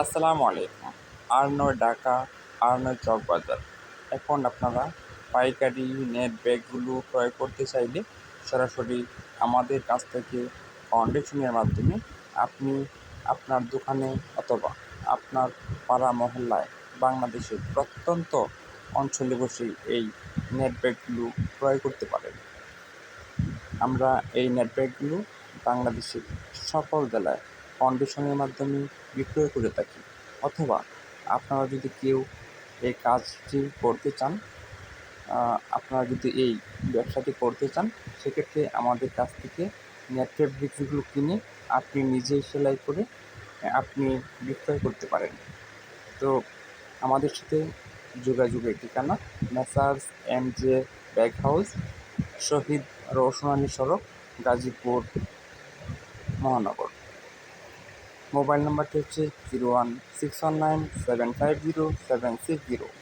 আসসালামু আলাইকুম। আর্নয় ঢাকা আর্নয় চক বাজার। এখন আপনারা পাইকারি নেট ব্যাগগুলো ক্রয় করতে চাইলে সরাসরি আমাদের কাছ থেকে ফাউন্ডেশনের মাধ্যমে আপনি আপনার দোকানে অথবা আপনার পাড়া মহল্লায় বাংলাদেশের প্রত্যন্ত অঞ্চলে বসে এই নেট ব্যাগগুলো ক্রয় করতে পারেন। আমরা এই নেট ব্যাগগুলো বাংলাদেশের সকল জেলায় ফাউন্ডেশনের মাধ্যমে বিক্রয় করে থাকি। অথবা আপনারা যদি কেউ এই কাজটি করতে চান আপনারা যদি এই ব্যবসাটি করতে চান, সেক্ষেত্রে আমাদের কাছ থেকে নেট ফেব্রিক্সগুলো কিনে আপনি নিজেই সেলাই করে আপনি বিক্রয় করতে পারেন। তো আমাদের সাথে যোগাযোগের ঠিকানা messrs M J bag house, Shahid Roshnani সড়ক, গাজীপুর, মহানগর। মোবাইল নাম্বারটি হচ্ছে zero one six one nine seven five zero seven six zero.